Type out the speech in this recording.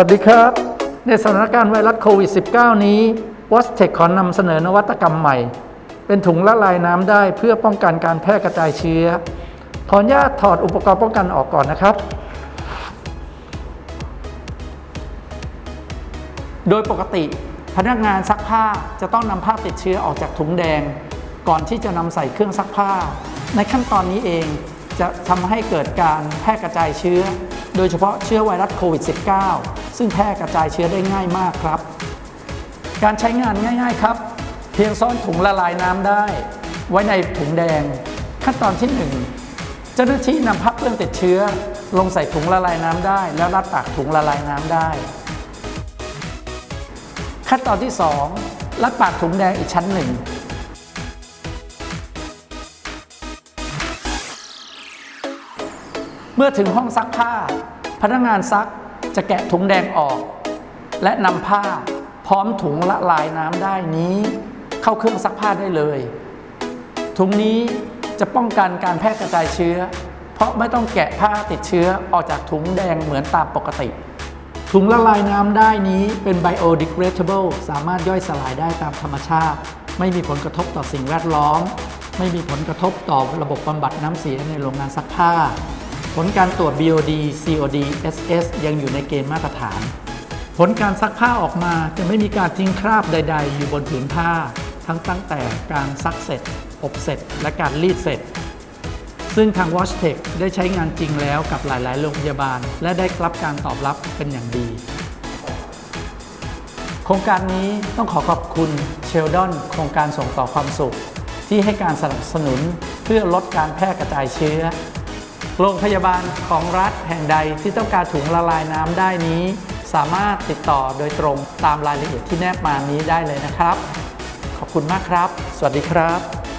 วัสดีครับ ในสถานการณ์ไวรัสโควิด -19 นี้ w a s t e c h ขอนำเสนอนวัตกรรมใหม่ เป็นถุงละลายน้ำได้เพื่อป้องกันการแพร่กระจายเชื้อ ขออนุญาตถอดอุปกรณ์ป้องกันออกก่อนนะครับ โดยปกติพนักงานซักผ้าจะต้องนำผ้าติดเชื้อออกจากถุงแดง ก่อนที่จะนำใส่เครื่องซักผ้า ในขั้นตอนนี้เองจะทำให้เกิดการแพร่กระจายเชื้อ โดยเฉพาะเชื้อไวรัสโควิด -19 ซึ่งแพร่กระจายเชื้อได้ง่ายมากครับ การใช้งานง่าย ๆครับ เพียงซ่อนถุงละลายน้ำได้ ไว้ในถุงแดง ขั้นตอนที่ 1 เจ้าหน้าที่นำผ้าเปื้อนติดเชื้อ ลงใส่ถุงละลายน้ำได้ แล้วรัดปากถุงละลายน้ำได้ ขั้นตอนที่ 2 รัดปากถุงแดงอีกชั้นหนึ่งเมื่อถึงห้องซักผ้า พนักงานซัก จะแกะถุงแดงออก และนำผ้าพร้อมถุงละลายน้ำได้นี้ เข้าเครื่องซักผ้าได้เลย ถุงนี้จะป้องกันการแพร่กระจายเชื้อ เพราะไม่ต้องแกะผ้าติดเชื้อออกจากถุงแดงเหมือนตามปกติ ถุงละลายน้ำได้นี้เป็น biodegradable สามารถย่อยสลายได้ตามธรรมชาติ ไม่มีผลกระทบต่อสิ่งแวดล้อม ไม่มีผลกระทบต่อระบบบำบัดน้ำเสียในโรงงานซักผ้า ผลการตรวจ BOD COD SS ยังอยู่ในเกณฑ์มาตรฐาน ผลการซักผ้าออกมาจะไม่มีการทิ้งคราบใด ๆ อยู่บนผืนผ้า ทั้งตั้งแต่การซักเสร็จ อบเสร็จ และการรีดเสร็จ ซึ่งทาง WatchTech ได้ใช้งานจริงแล้วกับหลาย ๆ โรงพยาบาล และได้รับการตอบรับเป็นอย่างดี โครงการนี้ต้องขอขอบคุณเชลดอนโครงการส่งต่อความสุข ที่ให้การสนับสนุนเพื่อลดการแพร่กระจายเชื้อ โรงพยาบาลของรัฐแห่งใดที่ต้องการถุงละลายน้ำได้นี้ สามารถติดต่อโดยตรงตามรายละเอียดที่แนบมานี้ได้เลยนะครับ ขอบคุณมากครับ สวัสดีครับ